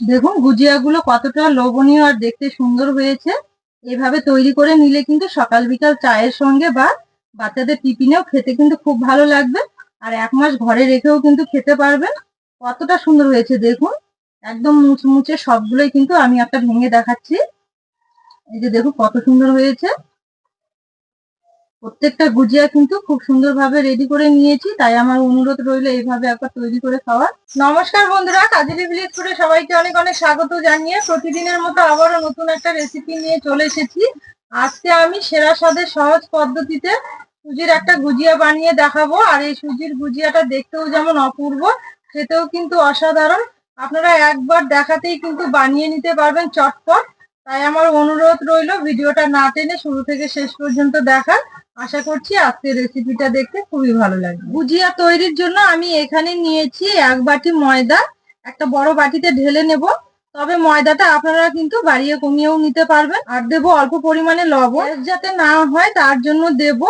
দেখুন গুজিয়াগুলো কতটা লোভনীয় আর দেখতে সুন্দর হয়েছে। এভাবে তৈরি করে নিলে কিন্তু সকাল বিকাল চায়ের সঙ্গে বা বাচ্চাদের টিফিনেও খেতে কিন্তু খুব ভালো লাগবে। আর এক মাস ঘরে রেখেও কিন্তু খেতে পারবেন। কতটা সুন্দর হয়েছে দেখুন। একদম মুচমুচে সবগুলোই কিন্তু আমি একটা ভেঙে দেখাচ্ছি। এই যে দেখুন কত সুন্দর হয়েছে। প্রত্যেকটা গুজিয়া কিন্তু খুব সুন্দরভাবে রেডি করে নিয়েছি, তাই আমার অনুরোধ রইল এইভাবে একবার তৈরি করে খাওয়ার। নমস্কার বন্ধুরা, কাজেরি ভিলেজ করে সবাইকে অনেক অনেক স্বাগত জানিয়ে প্রতিদিনের মতো আবারও নতুন একটা রেসিপি নিয়ে চলে এসেছি। আজকে আমি সেরা স্বাদের সহজ পদ্ধতিতে সুজির একটা গুজিয়া বানিয়ে দেখাবো, আর এই সুজির গুজিয়াটা দেখতেও যেমন অপূর্ব, খেতেও কিন্তু অসাধারণ। আপনারা একবার দেখাতেই কিন্তু বানিয়ে নিতে পারবেন চটপট। তাই আমার অনুরোধ রইল ভিডিওটা না টেনে শুরু থেকে শেষ পর্যন্ত দেখার। আশা করছি আজকের রেসিপিটা দেখতে খুবই ভালো লাগবে। গুজিয়া তৈরির জন্য আমি এখানে নিয়েছি এক বাটি ময়দা, একটা বড় বাটিতে ঢেলে নেব। তবে ময়দাটা আপনারা কিন্তু বাড়িয়ে কমিয়েও নিতে পারবেন। আর দেবো অল্প পরিমাণে লবণ। যাতে না হয়, তার জন্য দেব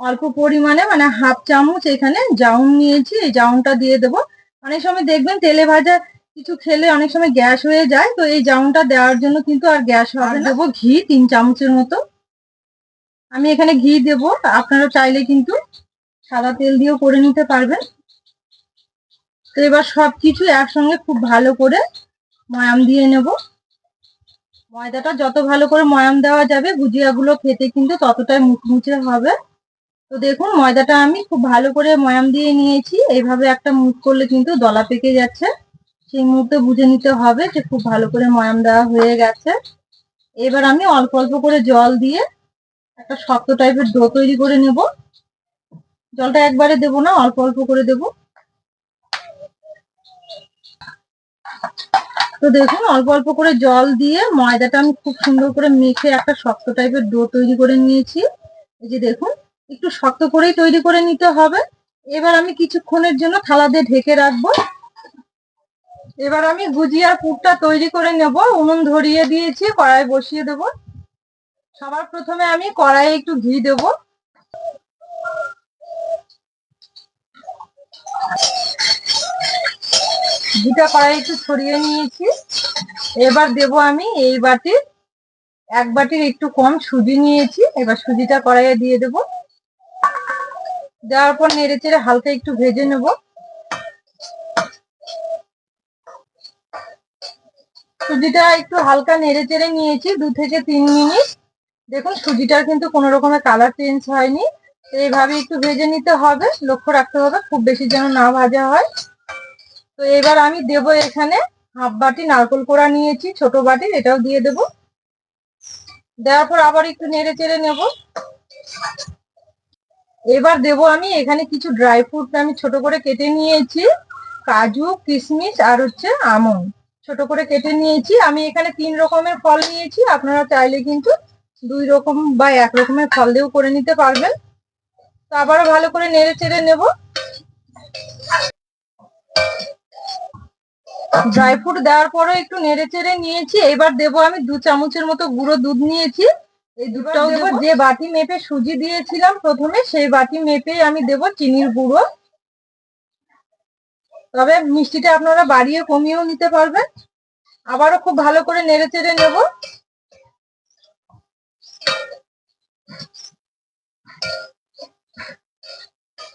অল্প পরিমাণে মানে হাফ চামচ এখানে জাউন নিয়েছি। এই জাউনটা দিয়ে দেবো। অনেক সময় দেখবেন তেলে ভাজা কিছু খেলে অনেক সময় গ্যাস হয়ে যায়। তো এই জাউনটা দেওয়ার জন্য কিন্তু আর গ্যাস হবে দেবো ঘি তিন চামচের মতো। আমি এখানে ঘি দেব আপনারা চাইলে কিন্তু সাদা তেল দিয়েও করে নিতে পারবেন। তো এবার সবকিছু একসঙ্গে খুব ভালো করে ময়াম দিয়ে নেব। ময়দাটা যত ভালো করে ময়াম দেওয়া যাবে গুজিয়াগুলো খেতে কিন্তু ততটাই মুচমুচে হবে। তো দেখুন, ময়দাটা আমি খুব ভালো করে ময়াম দিয়ে নিয়েছি। এইভাবে একটা মুখ করলে কিন্তু দলা পেকে যাচ্ছে। সেই মুহূর্তে বুঝে নিতে হবে যে খুব ভালো করে ময়াম দেওয়া হয়ে গেছে। এবার আমি অল্প অল্প করে জল দিয়ে একটা শক্ত টাইপের ডো তৈরি করে নেব। জলটা একবারে দেব না, অল্প অল্প করে দেব। তো দেখুন, অল্প অল্প করে জল দিয়ে ময়দাটা আমি খুব সুন্দর করে মেখে একটা শক্ত টাইপের ডো তৈরি করে নিয়েছি। এই যে দেখুন, একটু শক্ত করেই তৈরি করে নিতে হবে। এবার আমি কিছুক্ষণের জন্য থালা দিয়ে ঢেকে রাখব। এবার আমি গুজিয়ার পুরটা তৈরি করে নেব। উনুন ধরিয়ে দিয়েছি, কড়াই বসিয়ে দেব। সবার প্রথমে আমি কড়াইয়ে একটু ঘি দেব। ঘিটা কড়াই একটু ছড়িয়ে নিয়েছি। এবার দেব আমি এই বাটির, এক বাটির একটু কম সুজি নিয়েছি। এবার সুজিটা কড়াইয়ে দিয়ে দেব। দেওয়ার পর নেড়ে চেড়ে হালকা একটু ভেজে নেব। সুজিটা একটু হালকা নেড়ে চেড়ে নিয়েছি, দু থেকে তিন মিনিট। দেখুন, সুজিটার কিন্তু কোনো রকমের কালার চেঞ্জ হয়নি। এইভাবে একটু ভেজে নিতে হবে, লক্ষ্য রাখতে হবে, খুব বেশি যেন না ভাজা হয়। তো এবার আমি দেব এখানে হাফ বাটি নারকল কোড়া নিয়েছি, ছোট বাটি, এটাও দিয়ে দেব। দেওয়ার পর আবার একটু নেড়ে চেড়ে নেব। এবার দেব আমি এখানে কিছু ড্রাই ফ্রুট আমি ছোট করে কেটে নিয়েছি, কাজু, কিশমিশ আর হচ্ছে আমন্ড ছোট করে কেটে নিয়েছি। আমি এখানে তিন রকমের ফল নিয়েছি, আপনারা চাইলে কিন্তু দুই রকম বা এক রকমের ফল দিয়েও করে নিতে পারবেন তো আবারও ভালো করে নেড়ে চেড়ে নেব। ড্রাই ফ্রুট দেওয়ার পরেও একটু নেড়ে চেড়ে নিয়েছি। এবার দেবো আমি দু চামচের মতো গুঁড়ো দুধ নিয়েছি। এই দুধটাও দেবো যে বাটি মেপে সুজি দিয়েছিলাম প্রথমে সেই বাটি মেপে আমি দেব চিনির গুঁড়ো। তবে মিষ্টিটা আপনারা বাড়িয়ে কমিয়েও নিতে পারবেন। আবারও খুব ভালো করে নেড়ে চেড়ে নেব।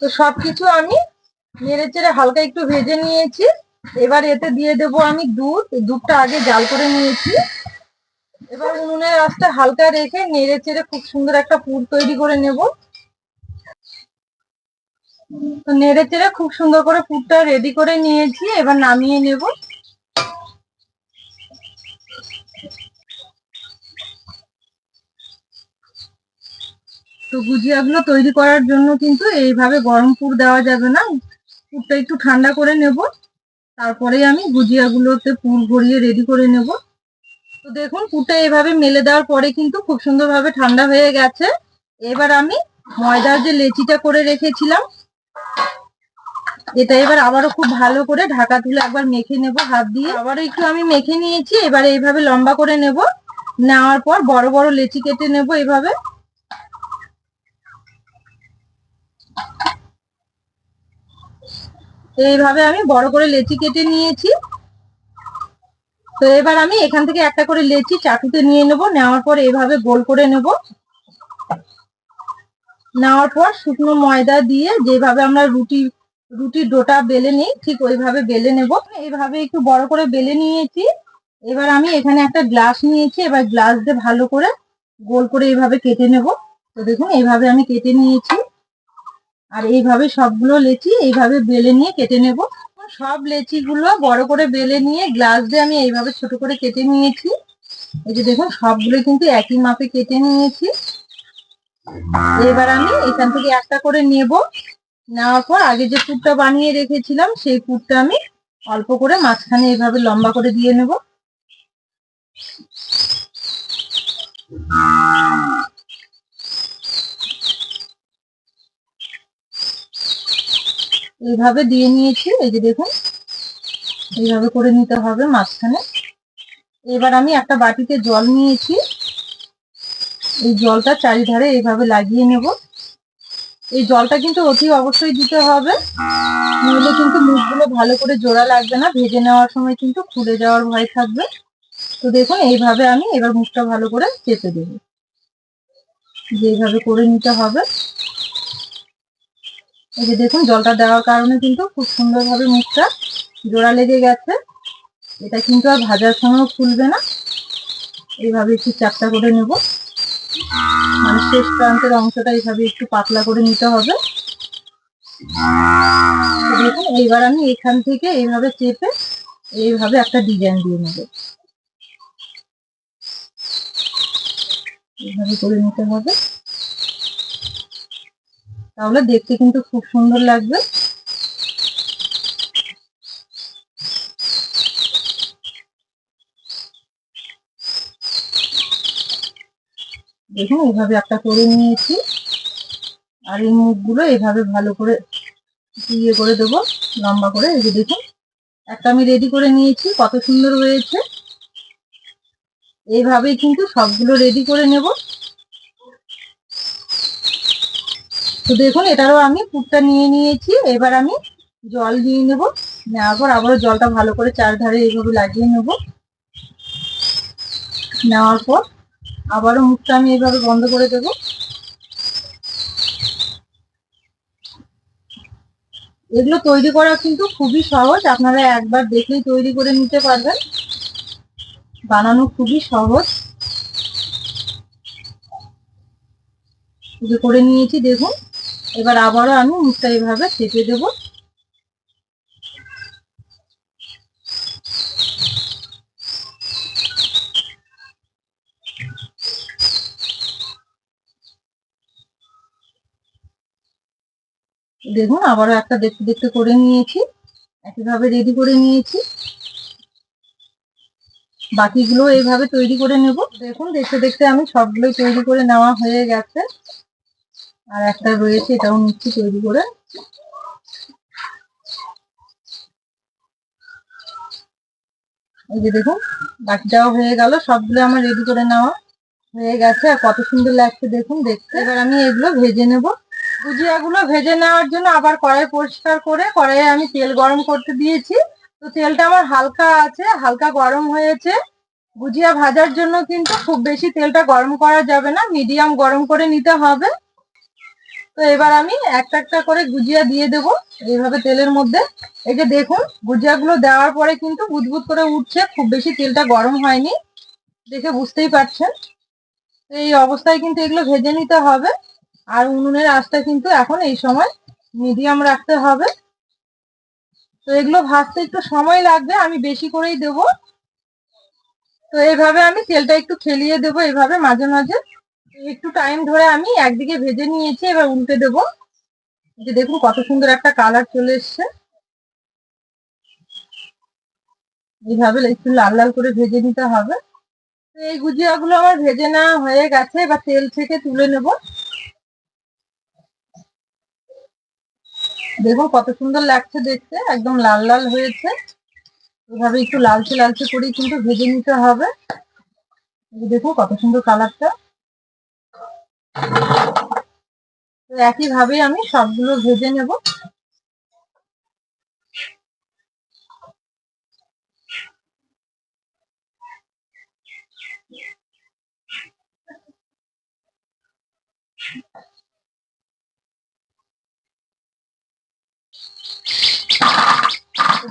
তো সবকিছু আমি নেড়ে চেড়ে হালকা একটু ভেজে নিয়েছি। এবার এতে দিয়ে দেব আমি দুধ। দুধটা আগে জাল করে নিয়েছি। এবার উনুনের আঁচটা হালকা রেখে নেড়ে চেড়ে খুব সুন্দর একটা পুর তৈরি করে নেব। তো নেড়ে চেড়ে খুব সুন্দর করে পুরটা রেডি করে নিয়েছি। এবার নামিয়ে নেব। তো গুজিয়াগুলো তৈরি করার জন্য কিন্তু এইভাবে গরম পুর দেওয়া যাবে না। পুরটা একটু ঠান্ডা করে নেব। তারপরে আমি গুজিয়াগুলোতে পুর ভরিয়ে রেডি করে নেব। তো দেখুন, পুরটা এইভাবে মেলে দেওয়ার পরে কিন্তু খুব সুন্দরভাবে ঠান্ডা হয়ে গেছে। এবার আমি ময়দার যে লেচিটা করে রেখেছিলাম, এটা এবার আবারও খুব ভালো করে ঢাকা তুলে একবার মেখে নেব হাত দিয়ে। আবারও একটু আমি মেখে নিয়েছি, এবার এইভাবে লম্বা করে নেব। নেওয়ার পর বড় বড় লেচি কেটে নেব এইভাবে। এইভাবে আমি বড় করে লেচি কেটে নিয়েছি। তো এবার আমি এখান থেকে একটা করে লেচি চাটুতে নিয়ে নেব, নেওয়ার পর এভাবে গোল করে নেব। নেওয়ার পর শুকনো ময়দা দিয়ে যেভাবে আমরা রুটি রুটির ডোটা বেলে নিই, ঠিক ওইভাবে বেলে নেব। এইভাবে একটু বড় করে বেলে নিয়েছি। এবার আমি এখানে একটা গ্লাস নিয়েছি, এবার গ্লাস দিয়ে ভালো করে গোল করে এইভাবে কেটে নেব। তো দেখুন, এইভাবে আমি কেটে নিয়েছি। আর এইভাবে সবগুলো লেচি এইভাবে বেলে নিয়ে কেটে নেব। সব লেচি গুলো বড় করে বেলে নিয়ে গ্লাস দিয়ে আমি এইভাবে ছোট করে কেটে নিয়েছি। এই যে দেখুন, সবগুলো কিন্তু একই মাপে কেটে নিয়েছি। এবার আমি এখান থেকে একটা করে নেব। নেওয়ার পর আগে যে পুরটা বানিয়ে রেখেছিলাম, সেই পুরটা আমি অল্প করে মাঝখানে এইভাবে লম্বা করে দিয়ে নেব। এইভাবে দিয়ে নিয়েছি, এই যে দেখুন। এইভাবে করে নিতে হবে মাঝখানে। এবার আমি একটা বাটিতে জল নিয়েছি। এই জলটা চারিধারে এইভাবে লাগিয়ে নেব। এই জলটা কিন্তু অতি অবশ্যই দিতে হবে। নইলে কিন্তু মুখগুলো ভালো করে জোড়া লাগবে না, ভেজে নেওয়ার সময় কিন্তু খুলে যাওয়ার ভয় থাকবে। তো দেখুন, এইভাবে আমি এবার মুখটা ভালো করে চেপে দেব। যেভাবে করে নিতে হবে। এই যে দেখুন, জলটা দেওয়ার কারণে কিন্তু খুব সুন্দরভাবে মুখটা জোড়া লেগে গেছে। এটা কিন্তু আর ভাজার সময়ও ফুলবে না। এইভাবে একটু চাপটা করে নেব। মানে শেষ প্রান্তের অংশটা এইভাবে একটু পাতলা করে নিতে হবে। দেখুন, এইবার আমি এখান থেকে এইভাবে চেপে এইভাবে একটা ডিজাইন দিয়ে নেব। এইভাবে করে নিতে হবে। তাহলে দেখতে কিন্তু খুব সুন্দর লাগবে। দেখুন, এইভাবে একটা করে নিয়েছি। আর এই মুখগুলো এইভাবে ভালো করে ইয়ে করে দেবো, লম্বা করে। এই যে দেখুন, একটা আমি রেডি করে নিয়েছি, কত সুন্দর হয়েছে। এইভাবেই কিন্তু সবগুলো রেডি করে নেব। তো দেখুন, এটারও আমি পুরটা নিয়ে নিয়েছি। এবার আমি জল দিয়ে নেব। নেওয়ার পর আবারও জলটা ভালো করে চারধারে এইভাবে লাগিয়ে নেব। নেওয়ার পর আবারও মুখটা আমি এইভাবে বন্ধ করে দেব। এগুলো তৈরি করা কিন্তু খুবই সহজ। আপনারা একবার দেখেই তৈরি করে নিতে পারবেন। বানানো খুবই সহজ। করে নিয়েছি, দেখুন। এবার আবারও আমি মুখটা এইভাবে চেপে দেব। দেখুন, আবারও একটা দেখতে দেখতে করে নিয়েছি। একইভাবে রেডি করে নিয়েছি। বাকিগুলো এইভাবে তৈরি করে নেব। দেখুন, দেখতে দেখতে আমি সবগুলোই তৈরি করে নেওয়া হয়ে গেছে। আর একটা রয়েছে এটাও নিচ্ছি তৈরি করে। এই যে দেখুন, বাকিটাও হয়ে গেল, সবগুলো আমার রেডি করে নেওয়া হয়ে গেছে। আর কত সুন্দর লাগছে দেখুন, দেখতে। এবার আমি এগুলো ভেজে নেব। গুজিয়াগুলো ভেজে নেওয়ার জন্য আবার কড়াই পরিষ্কার করে, কড়াইয়ে আমি তেল গরম করতে দিয়েছি। তো তেলটা আমার হালকা আছে, হালকা গরম হয়েছে। গুজিয়া ভাজার জন্য কিন্তু খুব বেশি তেলটা গরম করা যাবে না, মিডিয়াম গরম করে নিতে হবে। তো এবার আমি একটা একটা করে গুজিয়া দিয়ে দেব এইভাবে তেলের মধ্যে। এই যে দেখুন, গুজিয়াগুলো দেওয়ার পরে কিন্তু বুদবুদ করে উঠছে, খুব বেশি তেলটা গরম হয়নি, দেখে বুঝতেই পারছেন। এই অবস্থায় কিন্তু এগুলো ভেজে নিতে হবে, আর উনুনের আঁচটা কিন্তু এখন এই সময় মিডিয়াম রাখতে হবে। তো এগুলো ভাজতে একটু সময় লাগবে, আমি বেশি করেই দেব। তো এইভাবে আমি তেলটা একটু খেলিয়ে দেবো এইভাবে মাঝে মাঝে। একটু টাইম ধরে আমি একদিকে ভেজে নিয়েছি, এবার উল্টে দেবো। যে দেখুন কত সুন্দর একটা কালার চলে এসছে। এইভাবে একটু লাল লাল করে ভেজে নিতে হবে। তো এই গুজিয়াগুলো আমার ভেজে নেওয়া হয়ে গেছে, এবার তেল থেকে তুলে নেব। দেখুন কত সুন্দর লাগছে দেখতে, একদম লাল লাল হয়েছে। এভাবে একটু লালচে লালচে করেই কিন্তু ভেজে নিতে হবে। দেখুন কত সুন্দর কালারটা তো একইভাবে আমি সবগুলো ভেজে নেব।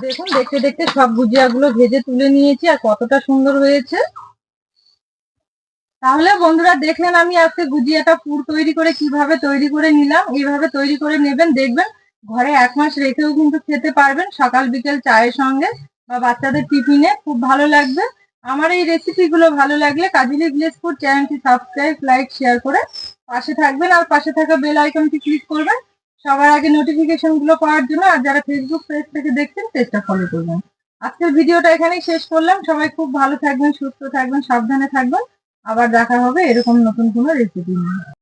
দেখুন, দেখতে দেখতে সব গুজিয়াগুলো ভেজে তুলে নিয়েছি আর কতটা সুন্দর হয়েছে। তাহলে বন্ধুরা দেখলেন আমি আজকে গুজিয়াটা পুর তৈরি করে কীভাবে তৈরি করে নিলাম, এইভাবে তৈরি করে নেবেন, দেখবেন ঘরে এক মাস রেখেও কিন্তু খেতে পারবেন, সকাল বিকেল চায়ের সঙ্গে বা বাচ্চাদের টিফিনে খুব ভালো লাগবে। আমার এই রেসিপিগুলো ভালো লাগলে কাজিলি ভিলেজ ফুড চ্যানেলটি সাবস্ক্রাইব, লাইক, শেয়ার করে পাশে থাকবেন আর পাশে থাকা বেল আইকনটি ক্লিক করবেন। সবার আগে নোটিফিকেশনগুলো পাওয়ার জন্য আর যারা ফেসবুক পেজ থেকে দেখছেন পেজটা ফলো করবেন। আজকের ভিডিওটা এখানেই শেষ করলাম। সবাই খুব ভালো থাকবেন, সুস্থ থাকবেন, সাবধানে থাকবেন। আবার দেখা হবে এরকম নতুন কোনো রেসিপি নিয়ে।